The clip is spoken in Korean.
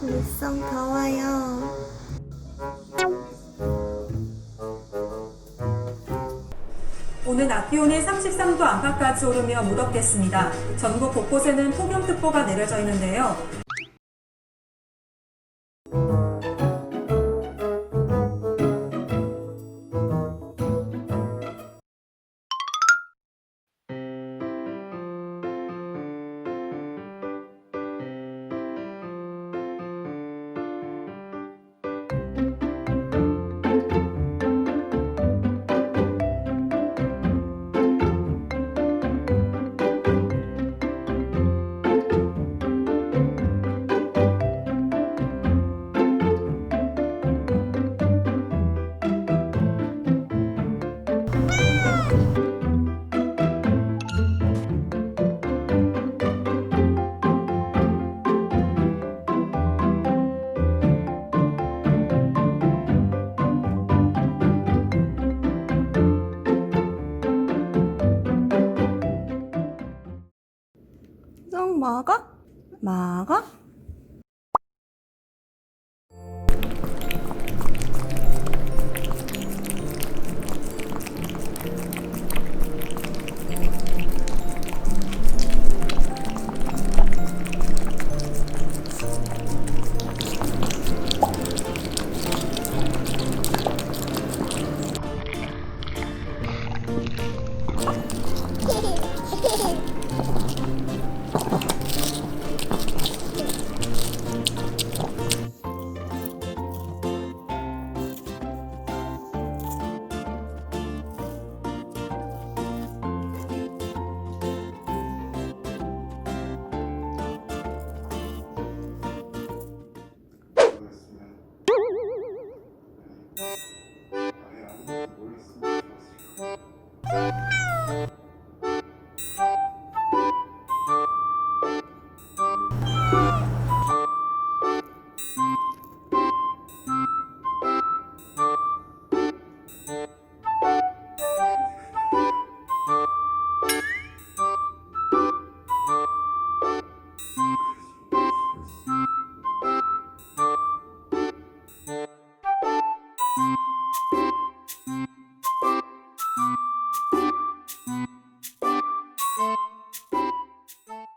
물성 더워요. 오늘 낮 기온이 33도 안팎까지 오르며 무덥겠습니다. 전국 곳곳에는 폭염특보가 내려져 있는데요. 쏙 먹어? 먹어? Bye.